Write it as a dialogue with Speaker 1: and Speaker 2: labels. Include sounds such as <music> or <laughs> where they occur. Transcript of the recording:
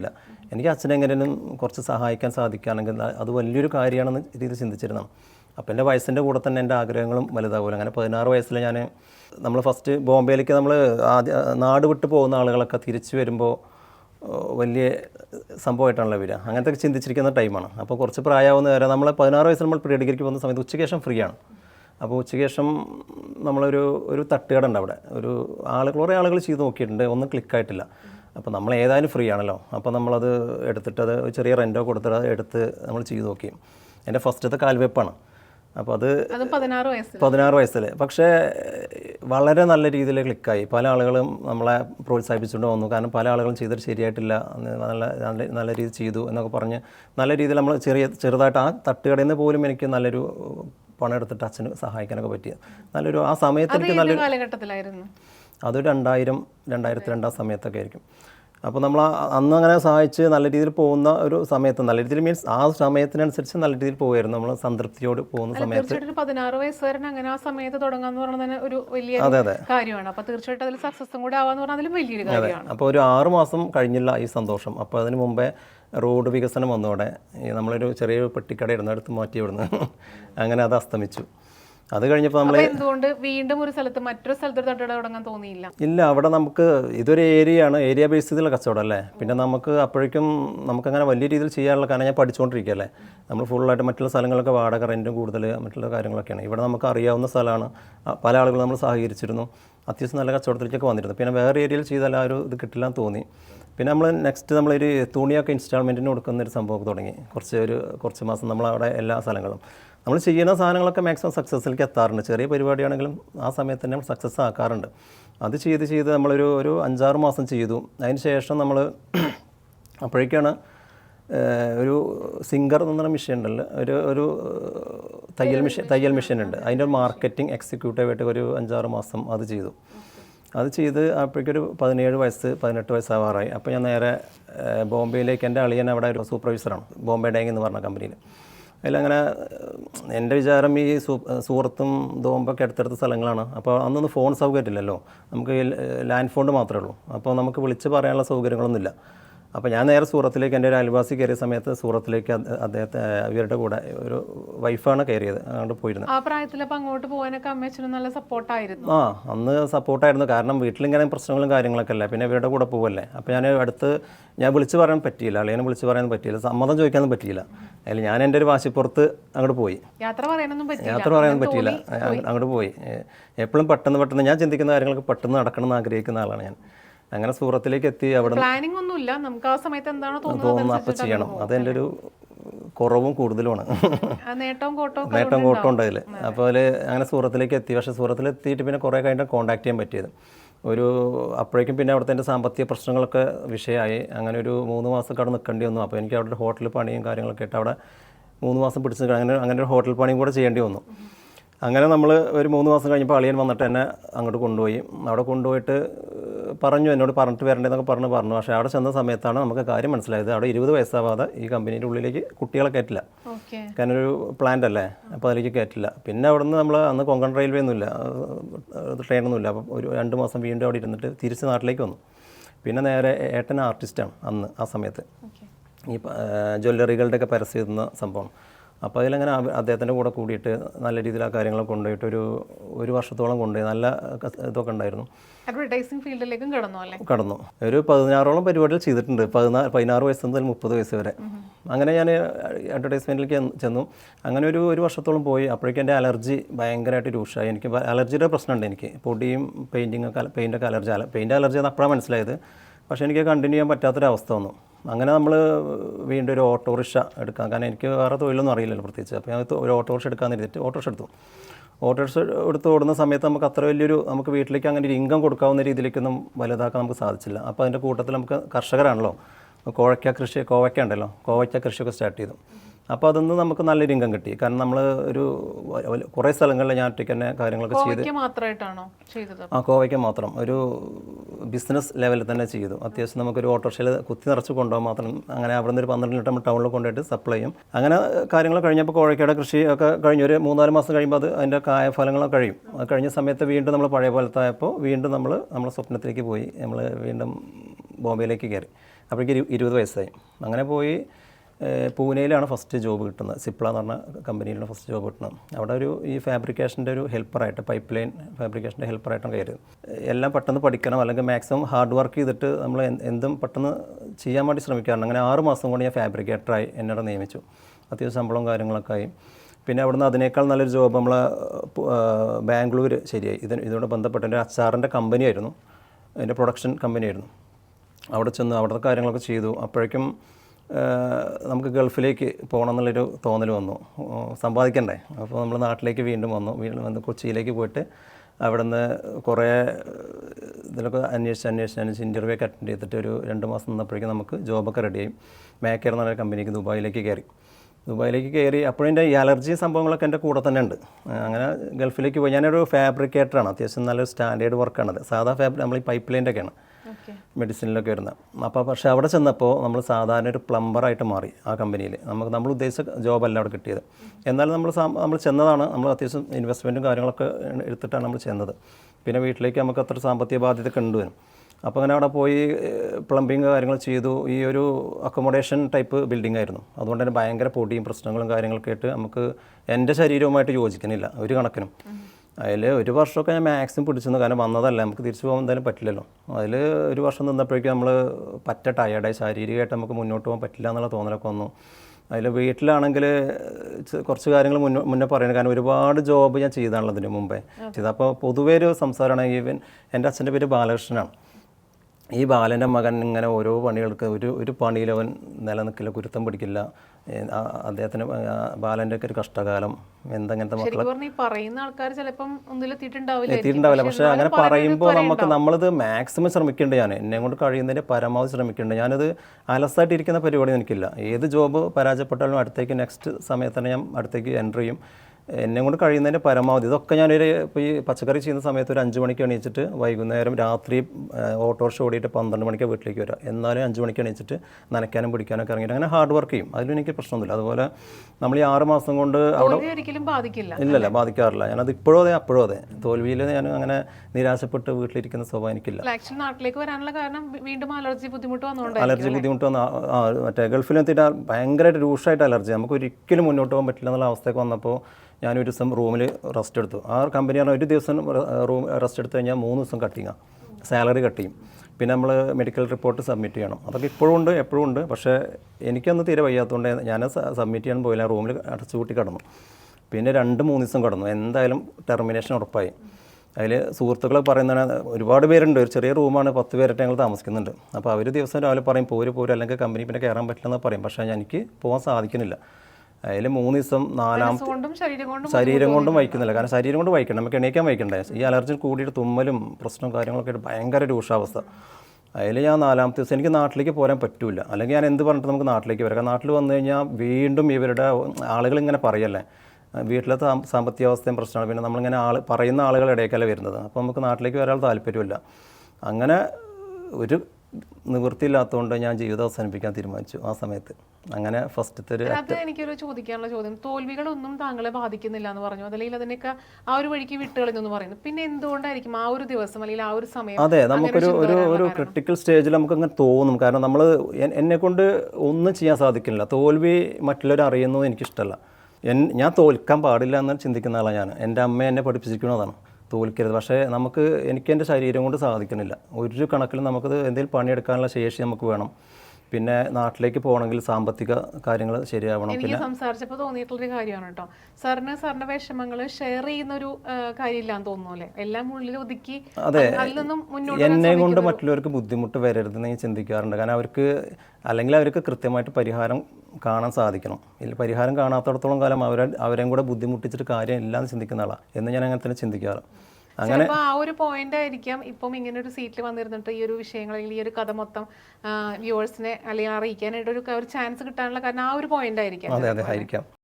Speaker 1: ഇല്ല. എനിക്ക് അച്ഛനെങ്ങനെയും കുറച്ച് സഹായിക്കാൻ സാധിക്കുകയാണെങ്കിൽ അത് വലിയൊരു കാര്യമാണെന്ന് രീതി ചിന്തിച്ചിരുന്നു. അപ്പം എന്റെ വയസ്സിന്റെ കൂടെ തന്നെ എന്റെ ആഗ്രഹങ്ങളും വലുതാകുമല്ലോ അങ്ങനെ പതിനാറ് വയസ്സിൽ ഞാൻ നമ്മൾ ഫസ്റ്റ് ബോംബെയിലേക്ക് നമ്മൾ ആദ്യ നാട് വിട്ട് പോകുന്ന ആളുകളൊക്കെ തിരിച്ചു വരുമ്പോൾ വലിയ സംഭവമായിട്ടാണല്ലോ വരിക. അങ്ങനത്തെ ചിന്തിച്ചിരിക്കുന്ന ടൈമാണ് അപ്പോൾ കുറച്ച് പ്രായമാവുന്ന വരെ നമ്മൾ പതിനാറ് വയസ്സിൽ നമ്മൾ പ്രീ ഡിഗ്രിക്ക് പോകുന്ന സമയത്ത് ഉച്ചയ്ക്ക് ശേഷം ഫ്രീ ആണ്. അപ്പോൾ ഉച്ചയ്ക്ക് ശേഷം നമ്മളൊരു ഒരു തട്ടുകട ഉണ്ട് അവിടെ. ഒരു ആളുകൾ കുറേ ആളുകൾ ചെയ്ത് നോക്കിയിട്ടുണ്ട്. ഒന്നും ക്ലിക്കായിട്ടില്ല അപ്പോൾ നമ്മൾ ഏതായാലും ഫ്രീ ആണല്ലോ. അപ്പോൾ നമ്മളത് എടുത്തിട്ട് അത് ചെറിയ റെന്റോ കൊടുത്തിട്ട് അത് എടുത്ത് നമ്മൾ ചെയ്ത് നോക്കി. എന്റെ ഫസ്റ്റത്തെ കാൽവെപ്പാണ്. അപ്പോൾ അത്
Speaker 2: പതിനാറ് വയസ്സിൽ
Speaker 1: പക്ഷേ വളരെ നല്ല രീതിയിൽ ക്ലിക്കായി പല ആളുകളും നമ്മളെ പ്രോത്സാഹിപ്പിച്ചുകൊണ്ട് വന്നു. കാരണം പല ആളുകളും ചെയ്തിട്ട് ശരിയായിട്ടില്ല. നല്ല നല്ല നല്ല രീതിയിൽ ചെയ്തു എന്നൊക്കെ പറഞ്ഞ് നല്ല രീതിയിൽ നമ്മൾ ചെറിയ ചെറുതായിട്ട് ആ തട്ടുകടയിൽ നിന്ന് പോലും എനിക്ക് നല്ലൊരു പണം എടുത്തിട്ട് അച്ഛന് സഹായിക്കാനൊക്കെ പറ്റിയത് നല്ലൊരു ആ സമയത്ത് എനിക്ക്
Speaker 2: നല്ലൊരു
Speaker 1: അത് രണ്ടായിരം രണ്ടായിരത്തി രണ്ടാം സമയത്തൊക്കെ ആയിരിക്കും അപ്പോൾ നമ്മൾ അന്ന് അങ്ങനെ സഹായിച്ച് നല്ല രീതിയിൽ പോകുന്ന ഒരു സമയത്ത് നല്ല രീതിയിൽ മീൻസ് ആ സമയത്തിനനുസരിച്ച് നല്ല രീതിയിൽ പോകുമായിരുന്നു നമ്മൾ സംതൃപ്തിയോട് പോകുന്ന സമയത്ത്.
Speaker 2: പതിനാറ് വയസ്സുകാരൻ അങ്ങനെ ആ സമയത്ത് തുടങ്ങാന്ന് പറഞ്ഞാൽ ഒരു വലിയ കാര്യമാണ്. അപ്പോൾ തീർച്ചയായിട്ടും അതിൽ സക്സസും കൂടെ ആവാന്ന് പറഞ്ഞാൽ അതിലും വലിയൊരു കാര്യമാണ്.
Speaker 1: അപ്പോൾ ഒരു ആറ് മാസം കഴിഞ്ഞില്ല ഈ സന്തോഷം. അപ്പോൾ അതിന് മുമ്പേ റോഡ് വികസനം വന്നതോടെ നമ്മളൊരു ചെറിയ പെട്ടിക്കട ഇടുന്ന എടുത്ത് മാറ്റി ഇവിടുന്ന്. <laughs> അങ്ങനെ അത് അസ്തമിച്ചു. അത് കഴിഞ്ഞപ്പോൾ നമ്മൾ
Speaker 2: എന്തുകൊണ്ട് വീണ്ടും ഒരു സ്ഥലത്ത് മറ്റൊരു സ്ഥലത്ത് തട്ടുകട തുടങ്ങാൻ തോന്നിയില്ല?
Speaker 1: ഇല്ല അവിടെ നമുക്ക് ഇതൊരു ഏരിയ ആണ് ഏരിയ ബേസ് ചെയ്തുള്ള കച്ചവടം അല്ലേ? പിന്നെ നമുക്ക് അപ്പോഴേക്കും നമുക്കങ്ങനെ വലിയ രീതിയിൽ ചെയ്യാനുള്ള കാരണം ഞാൻ പഠിച്ചുകൊണ്ടിരിക്കുകയല്ലേ നമ്മൾ ഫുള്ളായിട്ട് മറ്റുള്ള സ്ഥലങ്ങളൊക്കെ വാടക റെന്റും കൂടുതൽ മറ്റുള്ള കാര്യങ്ങളൊക്കെയാണ്. ഇവിടെ നമുക്ക് അറിയാവുന്ന സ്ഥലമാണ് പല ആളുകളും നമ്മൾ സഹകരിച്ചിരുന്നു. അത്യാവശ്യം നല്ല കച്ചവടത്തിലേക്കൊക്കെ വന്നിരുന്നു. പിന്നെ വേറെ ഏരിയയിൽ ചെയ്താൽ ആ ഒരു ഇത് കിട്ടില്ല എന്ന് തോന്നി. പിന്നെ നമ്മൾ നെക്സ്റ്റ് നമ്മളൊരു തുണിയൊക്കെ ഇൻസ്റ്റാൾമെന്റിന് കൊടുക്കുന്ന ഒരു സംഭവം തുടങ്ങി. കുറച്ച് ഒരു കുറച്ച് മാസം നമ്മളവിടെ എല്ലാ സ്ഥലങ്ങളും. നമ്മൾ ചെയ്യുന്ന സാധനങ്ങളൊക്കെ മാക്സിമം സക്സസ്സിലേക്ക് എത്താറുണ്ട്. ചെറിയ പരിപാടിയാണെങ്കിലും ആ സമയത്ത് തന്നെ നമ്മൾ സക്സസ് ആക്കാറുണ്ട്. അത് ചെയ്ത് ചെയ്ത് നമ്മളൊരു ഒരു അഞ്ചാറ് മാസം ചെയ്തു. അതിന് ശേഷം നമ്മൾ <clears throat> അപ്പോഴേക്കാണ് ഒരു സിംഗർ എന്ന് പറഞ്ഞ മെഷീൻ ഉണ്ടല്ലോ. ഒരു ഒരു തയ്യൽ മെഷീൻ തയ്യൽ മെഷീൻ ഉണ്ട്. അതിന്റെ മാർക്കറ്റിംഗ് എക്സിക്യൂട്ടീവായിട്ട് ഒരു അഞ്ചാറ് മാസം അത് ചെയ്തു. അത് ചെയ്ത് അപ്പോഴേക്കൊരു പതിനേഴ് വയസ്സ് പതിനെട്ട് വയസ്സാവാറായി. അപ്പോൾ ഞാൻ നേരെ ബോംബെയിലേക്ക് എന്റെ അളിയൻ അവിടെ ഒരു സൂപ്പർവൈസറാണ് ബോംബെ ഡാങ് എന്ന് പറഞ്ഞ കമ്പനിയിൽ അതിലങ്ങനെ എന്റെ വിചാരം ഈ സൂറത്തും ദോമ്പൊക്കെ അടുത്തടുത്ത സ്ഥലങ്ങളാണ്. അപ്പോൾ അന്നൊന്നും ഫോൺ സൗകര്യമില്ലല്ലോ. നമുക്ക് ലാൻഡ് ഫോൺ മാത്രമേ ഉള്ളൂ. അപ്പോൾ നമുക്ക് വിളിച്ച് പറയാനുള്ള സൗകര്യങ്ങളൊന്നുമില്ല. അപ്പോൾ ഞാൻ നേരെ സൂറത്തിലേക്ക് എന്റെ ഒരു അയൽവാസി കയറിയ സമയത്ത് സൂറത്തിലേക്ക് അദ്ദേ- അദ്ദേഹത്തെ ഇവരുടെ കൂടെ ഒരു വൈഫാണ് കയറിയത് അങ്ങോട്ട് പോയിരുന്നത്
Speaker 2: ആ പ്രായത്തിൽ അപ്പോൾ അങ്ങോട്ട് പോകാനൊക്കെ അമ്മയച്ചനും നല്ല സപ്പോർട്ടായിരുന്നു.
Speaker 1: ആ അന്ന് സപ്പോർട്ടായിരുന്നു. കാരണം വീട്ടിലിങ്ങനെ പ്രശ്നങ്ങളും കാര്യങ്ങളൊക്കെ അല്ലേ? പിന്നെ ഇവരുടെ കൂടെ പോവല്ലേ? അപ്പോൾ ഞാൻ അടുത്ത് ഞാൻ വിളിച്ച് പറയാൻ പറ്റിയില്ല. അല്ലെങ്കിൽ വിളിച്ച് പറയാൻ പറ്റിയില്ല. സമ്മതം ചോദിക്കാൻ പറ്റിയില്ല. അതിൽ ഞാൻ എന്റെ ഒരു വാശിപ്പുറത്ത് അങ്ങോട്ട് പോയി.
Speaker 2: യാത്ര പറയാനൊന്നും പറ്റില്ല
Speaker 1: യാത്ര പറയാൻ പറ്റിയില്ല. അങ്ങോട്ട് പോയി. എപ്പോഴും പെട്ടെന്ന് പെട്ടെന്ന് ഞാൻ ചിന്തിക്കുന്ന കാര്യങ്ങളൊക്കെ പെട്ടെന്ന് നടക്കണം എന്ന് ആഗ്രഹിക്കുന്ന ആളാണ് ഞാൻ. അങ്ങനെ സൂറത്തിലേക്ക് എത്തി അവിടെ
Speaker 2: പ്ലാനിങ് ഒന്നുമില്ല. നമുക്ക് ആ സമയത്ത് എന്താണോ തോന്നുന്നത്
Speaker 1: തോന്നുന്നു അപ്പം ചെയ്യണം. അതെന്റെ ഒരു കുറവും കൂടുതലുമാണ്.
Speaker 2: നേട്ടവും കോട്ടവും ഒക്കെ
Speaker 1: നേട്ടം കോട്ടം ഉണ്ട് അതിൽ അപ്പോൾ അതിൽ അങ്ങനെ സൂറത്തിലേക്ക് എത്തി. പക്ഷേ സൂറത്തിൽ എത്തിയിട്ട് പിന്നെ കുറേ കഴിഞ്ഞിട്ട് കോൺടാക്ട് ചെയ്യാൻ പറ്റിയത്. ഒരു അപ്പോഴേക്കും പിന്നെ അവിടുത്തെ എന്റെ സാമ്പത്തിക പ്രശ്നങ്ങളൊക്കെ വിഷയമായി. അങ്ങനെ ഒരു മൂന്ന് മാസം അവിടെ നിൽക്കേണ്ടി വന്നു. അപ്പോൾ എനിക്ക് അവിടെ ഹോട്ടൽ പണിയും കാര്യങ്ങളൊക്കെ ആയിട്ട് അവിടെ മൂന്ന് മാസം പിടിച്ച് അങ്ങനെ അങ്ങനെ ഒരു ഹോട്ടൽ പണിയും കൂടെ ചെയ്യേണ്ടി വന്നു. അങ്ങനെ നമ്മൾ ഒരു മൂന്ന് മാസം കഴിഞ്ഞപ്പോൾ അളിയൻ വന്നിട്ട് എന്നെ അങ്ങോട്ട് കൊണ്ടുപോയി. അവിടെ കൊണ്ടുപോയിട്ട് പറഞ്ഞു എന്നോട് പറഞ്ഞിട്ട് വരണ്ടേന്നൊക്കെ പറഞ്ഞ് പറഞ്ഞു. പക്ഷേ അവിടെ ചെന്ന സമയത്താണ് നമുക്ക് കാര്യം മനസ്സിലായത്. അവിടെ ഇരുപത് വയസ്സാവാതെ ഈ കമ്പനിയുടെ ഉള്ളിലേക്ക് കുട്ടികളെ കയറ്റില്ല. കാരണം ഒരു പ്ലാന്റ് അല്ലേ? അപ്പോൾ അതിലേക്ക് കയറ്റില്ല. പിന്നെ അവിടെ നിന്ന് നമ്മൾ അന്ന് കൊങ്കൺ റെയിൽവേ ഒന്നുമില്ല. ട്രെയിനൊന്നുമില്ല അപ്പോൾ ഒരു രണ്ട് മാസം വീണ്ടും അവിടെ ഇരുന്നിട്ട് തിരിച്ച് നാട്ടിലേക്ക് വന്നു. പിന്നെ നേരെ ഏട്ടൻ ആർട്ടിസ്റ്റാണ് അന്ന് ആ സമയത്ത്. ഈ ജ്വല്ലറികളുടെയൊക്കെ പരസ്യം എഴുതുന്ന സംഭവം. അപ്പോൾ അതിലങ്ങനെ അദ്ദേഹത്തിന്റെ കൂടെ കൂടിയിട്ട് നല്ല രീതിയിൽ ആ കാര്യങ്ങൾ കൊണ്ടുപോയിട്ട് ഒരു ഒരു വർഷത്തോളം കൊണ്ടുപോയി. നല്ല ഇതൊക്കെ ഉണ്ടായിരുന്നു.
Speaker 2: അഡ്വർടൈസിംഗ് ഫീൽഡിലേക്കും കടന്നു അല്ലേ?
Speaker 1: കടന്നു. ഒരു പതിനാറോളം പരിപാടികൾ ചെയ്തിട്ടുണ്ട്. പതിനാറ് പതിനാറ് വയസ്സ് മുതൽ മുപ്പത് വയസ്സ് വരെ. അങ്ങനെ ഞാൻ അഡ്വർടൈസ്മെന്റിലേക്ക് ചെന്നു അങ്ങനെ ഒരു ഒരു വർഷത്തോളം പോയി. അപ്പോഴേക്കും എന്റെ അലർജി ഭയങ്കരമായിട്ട് രൂക്ഷമായി എനിക്ക് അലർജിയുടെ പ്രശ്നമുണ്ട് എനിക്ക്. പൊടിയും പെയിന്റിങ്ങൊക്കെ പെയിന്റൊക്കെ പെയിന്റൊക്കെ അലർജി അല പെയിന്റ് അലർജി എന്ന് അപ്പോഴാണ് മനസ്സിലായത്. പക്ഷേ എനിക്ക് കണ്ടിന്യൂ ചെയ്യാൻ പറ്റാത്തൊരവസ്ഥ വന്നു. അങ്ങനെ നമ്മൾ വീണ്ടും ഒരു ഓട്ടോറിക്ഷ എടുക്കാം കാരണം എനിക്ക് വേറെ തൊഴിലൊന്നും അറിയില്ലല്ലോ പ്രത്യേകിച്ച്. അപ്പോൾ ഞാൻ ഒരു ഓട്ടോറിക്ഷ എടുക്കാമെന്ന് എഴുതിയിട്ട് ഓട്ടോറിക്ഷ എടുത്തു. ഓട്ടോറിക്ഷ എടുത്ത് ഓടുന്ന സമയത്ത് നമുക്ക് അത്ര വലിയൊരു നമുക്ക് വീട്ടിലേക്ക് അങ്ങനെ ഒരു ഇൻകം കൊടുക്കാവുന്ന രീതിയിലേക്കൊന്നും വലുതാക്കാൻ നമുക്ക് സാധിച്ചില്ല. അപ്പോൾ അതിന്റെ കൂട്ടത്തിൽ നമുക്ക് കർഷകരാണല്ലോ. കോവയ്ക്ക കൃഷി കോവയ്ക്ക ഉണ്ടല്ലോ. കോവയ്ക്ക കൃഷിയൊക്കെ സ്റ്റാർട്ട് ചെയ്തു. അപ്പോൾ അതൊന്ന് നമുക്ക് നല്ല ഇൻകം കിട്ടി. കാരണം നമ്മൾ ഒരു കുറേ സ്ഥലങ്ങളിൽ ഞാൻ ഒറ്റയ്ക്ക് തന്നെ കാര്യങ്ങളൊക്കെ ചെയ്ത്
Speaker 2: മാത്രമായിട്ടാണോ ചെയ്തത്?
Speaker 1: ആ കോവയ്ക്ക് മാത്രം. ഒരു ബിസിനസ് ലെവലിൽ തന്നെ ചെയ്തു. അത്യാവശ്യം നമുക്കൊരു ഓട്ടോറിക്ഷയിൽ കുത്തി നിറച്ച് കൊണ്ടുപോകാൻ മാത്രം. അങ്ങനെ അവിടെ നിന്ന് ഒരു പന്ത്രണ്ട് ലിറ്റർ നമ്മൾ ടൗണിൽ കൊണ്ടുപോയിട്ട് സപ്ലൈ ചെയ്യും. അങ്ങനെ കാര്യങ്ങൾ കഴിഞ്ഞപ്പോൾ കോവയ്ക്കയുടെ കൃഷി ഒക്കെ കഴിഞ്ഞ ഒരു മൂന്നാൽ മാസം കഴിയുമ്പോൾ അത് അതിന്റെ കായഫലങ്ങളൊക്കെ കഴിയും. അത് കഴിഞ്ഞ സമയത്ത് വീണ്ടും നമ്മൾ പഴയ പോലത്തായപ്പോൾ വീണ്ടും നമ്മൾ നമ്മുടെ സ്വപ്നത്തിലേക്ക് പോയി. നമ്മൾ വീണ്ടും ബോംബെയിലേക്ക് കയറി. അപ്പോഴേക്ക് ഇരു ഇരുപത് വയസ്സായി. അങ്ങനെ പോയി പൂനെയിലാണ് ഫസ്റ്റ് ജോബ് കിട്ടുന്നത്. സിപ്ല എന്ന് പറഞ്ഞ കമ്പനിയിലാണ് ഫസ്റ്റ് ജോബ് കിട്ടുന്നത്. അവിടെ ഒരു ഈ ഫാബ്രിക്കേഷന്റെ ഒരു ഹെൽപ്പറായിട്ട് പൈപ്പ് ലൈൻ ഫാബ്രിക്കേഷന്റെ ഹെൽപ്പറായിട്ടാണ് കയറിയത്. എല്ലാം പെട്ടെന്ന് പഠിക്കണം അല്ലെങ്കിൽ മാക്സിമം ഹാർഡ് വർക്ക് ചെയ്തിട്ട് നമ്മൾ എന്തും പെട്ടെന്ന് ചെയ്യാൻ വേണ്ടി ശ്രമിക്കാറുണ്ട് അങ്ങനെ ആറ് മാസം കൊണ്ട് ഞാൻ ഫാബ്രിക്കേറ്ററായി എന്നോട് നിയമിച്ചു. അത്യാവശ്യം ശമ്പളവും കാര്യങ്ങളൊക്കെ ആയി. പിന്നെ അവിടുന്ന് അതിനേക്കാൾ നല്ലൊരു ജോബ് നമ്മൾ ബാംഗ്ലൂർ ശരിയായി. ഇതിന് ഇതോട് ബന്ധപ്പെട്ട എന്റെ അച്ചാറിന്റെ കമ്പനി ആയിരുന്നു എന്റെ പ്രൊഡക്ഷൻ കമ്പനി ആയിരുന്നു. അവിടെ ചെന്ന് അവിടുത്തെ കാര്യങ്ങളൊക്കെ ചെയ്തു. അപ്പോഴേക്കും നമുക്ക് ഗൾഫിലേക്ക് പോകണം എന്നുള്ളൊരു തോന്നൽ വന്നു. സമ്പാദിക്കണ്ടേ? അപ്പോൾ നമ്മൾ നാട്ടിലേക്ക് വീണ്ടും വന്നു. വീണ്ടും വന്ന് കൊച്ചിയിലേക്ക് പോയിട്ട് അവിടെ നിന്ന് കുറേ ഇതിലൊക്കെ അന്വേഷിച്ച് അന്വേഷിച്ച് അന്വേഷിച്ച് ഇന്റർവ്യൂ ഒക്കെ അറ്റൻഡ് ചെയ്തിട്ട് ഒരു രണ്ട് മാസം നിന്നപ്പോഴേക്കും നമുക്ക് ജോബൊക്കെ റെഡിയായി മേക്കർ എന്ന് പറഞ്ഞ കമ്പനിക്ക് ദുബായിലേക്ക് കയറി. ദുബായിലേക്ക് കയറി അപ്പോഴെന്റെ ഈ അലർജി സംഭവങ്ങളൊക്കെ എന്റെ കൂടെ തന്നെ ഉണ്ട്. അങ്ങനെ ഗൾഫിലേക്ക് പോയി. ഞാനൊരു ഫാബ്രിക്കേറ്ററാണ് അത്യാവശ്യം നല്ലൊരു സ്റ്റാൻഡേർഡ് വർക്കാണത് സാധാ ഫാബ്രിക് നമ്മൾ ഈ പൈപ്പ് ലൈന്റെ ഒക്കെയാണ് മെഡിസിനിലൊക്കെ വരുന്ന. അപ്പോൾ പക്ഷേ അവിടെ ചെന്നപ്പോൾ നമ്മൾ സാധാരണ ഒരു പ്ലംബറായിട്ട് മാറി ആ കമ്പനിയിൽ നമുക്ക് നമ്മൾ ഉദ്ദേശിച്ച ജോബല്ല അവിടെ കിട്ടിയത്. എന്നാലും നമ്മൾ നമ്മൾ ചെന്നതാണ്. നമ്മൾ അത്യാവശ്യം ഇൻവെസ്റ്റ്മെന്റും കാര്യങ്ങളൊക്കെ എടുത്തിട്ടാണ് നമ്മൾ ചെന്നത്. പിന്നെ വീട്ടിലേക്ക് നമുക്ക് അത്ര സാമ്പത്തിക ബാധ്യത കണ്ടുവരും. അപ്പോൾ അങ്ങനെ അവിടെ പോയി പ്ലംബിങ് കാര്യങ്ങൾ ചെയ്തു. ഈ ഒരു അക്കോമഡേഷൻ ടൈപ്പ് ബിൽഡിംഗ് ആയിരുന്നു. അതുകൊണ്ട് തന്നെ ഭയങ്കര പൊടിയും പ്രശ്നങ്ങളും കാര്യങ്ങളൊക്കെ ആയിട്ട് നമുക്ക് എന്റെ ശരീരവുമായിട്ട് യോജിക്കുന്നില്ല. ഒരു കണക്കിനും. അതിൽ ഒരു വർഷമൊക്കെ ഞാൻ മാക്സിമം പിടിച്ചിരുന്നു. കാരണം വന്നതല്ല നമുക്ക് തിരിച്ചു പോകാൻ എന്തായാലും പറ്റില്ലല്ലോ. അതിൽ ഒരു വർഷം നിന്നപ്പോഴേക്കും നമ്മൾ പറ്റ ടയേർഡായി ശാരീരികമായിട്ട് നമുക്ക് മുന്നോട്ട് പോകാൻ പറ്റില്ല എന്നുള്ള തോന്നലൊക്കെ വന്നു. അതിൽ വീട്ടിലാണെങ്കിൽ കുറച്ച് കാര്യങ്ങൾ മുന്നേ മുന്നേ പറയുന്നത് കാരണം ഒരുപാട് ജോബ് ഞാൻ ചെയ്താണല്ലോ അതിന് മുമ്പേ. ചെയ്തത് അപ്പോൾ പൊതുവേ ഒരു സംസാരമാണ് ഈവൻ എന്റെ അച്ഛന്റെ പേര് ബാലകൃഷ്ണനാണ്. ഈ ബാലന്റെ മകൻ ഇങ്ങനെ ഓരോ പണികൾക്ക് ഒരു ഒരു പണിയിലവൻ നിലനിൽക്കില്ല കുരുത്തം പിടിക്കില്ല. അദ്ദേഹത്തിന് ബാലന്റെ ഒക്കെ ഒരു കഷ്ടകാലം. എന്തെങ്ങനത്തെ മക്കളെ
Speaker 2: പറയുന്ന ആൾക്കാർ ചിലപ്പം ഒന്നിലെത്തിയിട്ടുണ്ടാവില്ല
Speaker 1: എത്തിയിട്ടുണ്ടാവില്ല പക്ഷെ അങ്ങനെ പറയുമ്പോൾ നമുക്ക് നമ്മളിത് മാക്സിമം ശ്രമിക്കേണ്ട ഞാൻ. എന്നെ കൊണ്ട് കഴിയുന്നതിന്റെ പരമാവധി ശ്രമിക്കേണ്ട ഞാനത് അലസായിട്ട് ഇരിക്കുന്ന പരിപാടി എനിക്കില്ല. ഏത് ജോബ് പരാജയപ്പെട്ടാലും അടുത്തേക്ക് നെക്സ്റ്റ് സമയത്ത് തന്നെ ഞാൻ അടുത്തേക്ക് എന്റർ ചെയ്യും. എന്നെ കൊണ്ട് കഴിയുന്നതിന്റെ പരമാവധി. ഇതൊക്കെ ഞാനൊരു ഇപ്പോൾ ഈ പച്ചക്കറി ചെയ്യുന്ന സമയത്ത് ഒരു അഞ്ച് മണിക്ക് എണീച്ചിട്ട് വൈകുന്നേരം രാത്രി ഓട്ടോറിക്ഷ ഓടിയിട്ട് പന്ത്രണ്ട് മണിക്ക് വീട്ടിലേക്ക് വരാം. എന്നാലും അഞ്ച് മണിക്ക് എണീച്ചിട്ട് നനയ്ക്കാനും പിടിക്കാനൊക്കെ ഇറങ്ങിയിട്ട് അങ്ങനെ ഹാർഡ് വർക്ക് ചെയ്യും. അതിലും എനിക്ക് പ്രശ്നമൊന്നുമില്ല. അതുപോലെ നമ്മൾ ഈ ആറ് മാസം കൊണ്ട് അവിടെ
Speaker 2: ഒരിക്കലും ബാധിക്കില്ല.
Speaker 1: ഇല്ലല്ല ബാധിക്കാറില്ല. ഞാനത് ഇപ്പോഴും അതെ അപ്പോഴും അതെ. തോൽവിയിൽ ഞാൻ അങ്ങനെ നിരാശപ്പെട്ട് വീട്ടിലിരിക്കുന്ന സ്വഭാവം എനിക്കില്ല.
Speaker 2: നാട്ടിലേക്ക് വരാനുള്ള കാരണം വീണ്ടും അലർജി ബുദ്ധിമുട്ട്
Speaker 1: അലർജി ബുദ്ധിമുട്ട് വന്ന മറ്റേ ഗൾഫിലെത്തിയിട്ട് ഭയങ്കരമായിട്ട് രൂക്ഷമായിട്ട് അലർജി. നമുക്ക് ഒരിക്കലും മുന്നോട്ട് പോകാൻ പറ്റില്ല എന്നുള്ള അവസ്ഥയൊക്കെ വന്നപ്പോൾ ഞാൻ ഒരു ദിവസം റൂമിൽ റെസ്റ്റ് എടുത്തു. ആ കമ്പനി പറഞ്ഞാൽ ഒരു ദിവസം റൂം റെസ്റ്റ് എടുത്തു കഴിഞ്ഞാൽ മൂന്ന് ദിവസം കട്ടിങ്ങാ സാലറി കട്ട് പിന്നെ നമ്മൾ മെഡിക്കൽ റിപ്പോർട്ട് സബ്മിറ്റ് ചെയ്യണം. അതൊക്കെ ഇപ്പോഴും ഉണ്ട് എപ്പോഴും ഉണ്ട്. പക്ഷേ എനിക്കന്ന് തീരെ വയ്യാത്തതുകൊണ്ട് ഞാൻ സബ്മിറ്റ് ചെയ്യാൻ പോയില്ല. റൂമിൽ അടച്ചു കൂട്ടി കിടന്നു. പിന്നെ രണ്ട് മൂന്ന് ദിവസം കിടന്നു. എന്തായാലും ടെർമിനേഷൻ ഉറപ്പായി. അതിൽ സുഹൃത്തുക്കൾ പറയുന്നതാണ് ഒരുപാട് പേരുണ്ട്. ഒരു ചെറിയ റൂമാണ് പത്ത് പേരായിട്ട് ഞങ്ങൾ താമസിക്കുന്നുണ്ട്. അപ്പോൾ അവർ ദിവസം രാവിലെ പറയും പോര് പോര് അല്ലെങ്കിൽ കമ്പനി പിന്നെ കയറാൻ പറ്റില്ലെന്ന് പറയും. പക്ഷേ എനിക്ക് പോകാൻ സാധിക്കുന്നില്ല. അതിൽ മൂന്ന് ദിവസം നാലാം
Speaker 2: ശരീരം കൊണ്ടും
Speaker 1: വഹിക്കുന്നില്ല കാരണം ശരീരം കൊണ്ട് വഹിക്കണം നമുക്ക് എണീക്കാൻ വഹിക്കണ്ടേ ഈ അലർജി കൂടിയിട്ട് തുമ്മലും പ്രശ്നവും കാര്യങ്ങളൊക്കെ ആയിട്ട് ഭയങ്കര രൂക്ഷാവസ്ഥ അതിൽ ഞാൻ നാലാമത്തെ ദിവസം എനിക്ക് നാട്ടിലേക്ക് പോരാൻ പറ്റൂല. അല്ലെങ്കിൽ ഞാൻ എന്ത് പറഞ്ഞിട്ട് നമുക്ക് നാട്ടിലേക്ക് വരാം. കാരണം നാട്ടിൽ വന്നു കഴിഞ്ഞാൽ വീണ്ടും ഇവരുടെ ആളുകൾ ഇങ്ങനെ പറയല്ലേ? വീട്ടിലെ സാമ്പത്തിക അവസ്ഥയും പ്രശ്നമാണ്. പിന്നെ നമ്മളിങ്ങനെ ആൾ പറയുന്ന ആളുകളുടെ ഇടയ്ക്കല്ല വരുന്നത്. അപ്പോൾ നമുക്ക് നാട്ടിലേക്ക് വരാൻ താല്പര്യമില്ല. അങ്ങനെ ഒരു നിവൃത്തിയില്ലാത്തതുകൊണ്ട് ഞാൻ ജീവിതം അവസാനിപ്പിക്കാൻ തീരുമാനിച്ചു ആ സമയത്ത്. അങ്ങനെ ഫസ്റ്റത്തെ ഒരു
Speaker 2: അത് എനിക്കൊരു ചോദിക്കാനുള്ള ചോദ്യം. തോൽവികളൊന്നും താങ്കളെ ബാധിക്കുന്നില്ല എന്ന് പറഞ്ഞു? അതല്ലെങ്കിൽ അതിനൊക്കെ ആ ഒരു വഴിക്ക് വിട്ടുകളെന്ന് പറയുന്നു. പിന്നെ എന്തുകൊണ്ടായിരിക്കും ആ ഒരു ദിവസം അല്ലെങ്കിൽ ആ ഒരു സമയം
Speaker 1: അതെ നമുക്കൊരു ഒരു ഒരു ക്രിട്ടിക്കൽ സ്റ്റേജിൽ നമുക്ക് അങ്ങനെ തോന്നും. കാരണം നമ്മൾ എന്നെ കൊണ്ട് ഒന്നും ചെയ്യാൻ സാധിക്കില്ല തോൽവി മറ്റുള്ളവർ അറിയുന്നത് എനിക്കിഷ്ടമല്ല എൻ ഞാൻ തോൽക്കാൻ പാടില്ല എന്ന് ചിന്തിക്കുന്ന ആളാണ് ഞാൻ. എന്റെ അമ്മ എന്നെ പഠിപ്പിച്ചിരിക്കുന്നതാണ്. തോൽക്കരുത്. പക്ഷേ നമുക്ക് എനിക്ക് എന്റെ ശരീരം കൊണ്ട് സാധിക്കുന്നില്ല. ഒരു കണക്കിൽ നമുക്കത് എന്തെങ്കിലും പണിയെടുക്കാനുള്ള ശേഷി നമുക്ക് വേണം. പിന്നെ നാട്ടിലേക്ക് പോകണമെങ്കിൽ സാമ്പത്തിക കാര്യങ്ങൾ ശരിയാവണം.
Speaker 2: എനിക്ക് സംസാരിച്ചപ്പോൾ തോന്നിയിട്ടുള്ളൊരു കാര്യമാണ് കേട്ടോ. സാറിന് സാറിന്റെ വിഷമങ്ങൾ ഷെയർ ചെയ്യുന്ന ഒരു കാര്യമില്ലാന്ന് തോന്നുന്നു അല്ലേ? എല്ലാം ഉള്ളിൽ ഒതുക്കി
Speaker 1: അതെ. എന്നെ കൊണ്ട് മറ്റുള്ളവർക്ക് ബുദ്ധിമുട്ട് വരരുതെന്ന് ഞാൻ ചിന്തിക്കാറുണ്ട്. കാരണം അവർക്ക് അല്ലെങ്കിൽ അവർക്ക് കൃത്യമായിട്ട് പരിഹാരം കാണാൻ സാധിക്കണം. ഇതിൽ പരിഹാരം കാണാത്തടത്തോളം കാലം അവരെ അവരെയും കൂടെ ബുദ്ധിമുട്ടിച്ചിട്ട് കാര്യം എന്ന് ചിന്തിക്കുന്ന ആളാണ് എന്ന് ഞാൻ അങ്ങനെ തന്നെ ചിന്തിക്കാറ്. അങ്ങനെ
Speaker 2: ആ ഒരു പോയിന്റ് ആയിരിക്കാം. ഇപ്പം ഇങ്ങനെ ഒരു സീറ്റിൽ വന്നിരുന്നിട്ട് ഈ ഒരു വിഷയങ്ങൾ അല്ലെങ്കിൽ ഈ ഒരു കഥ മൊത്തം വ്യൂവേഴ്സിനെ അല്ലെങ്കിൽ അറിയിക്കാനായിട്ട് ഒരു ഒരു ചാൻസ് കിട്ടാനുള്ള കാരണം ആ ഒരു പോയിന്റ് ആയിരിക്കാം
Speaker 1: അതെ അതെ ആയിരിക്കാം.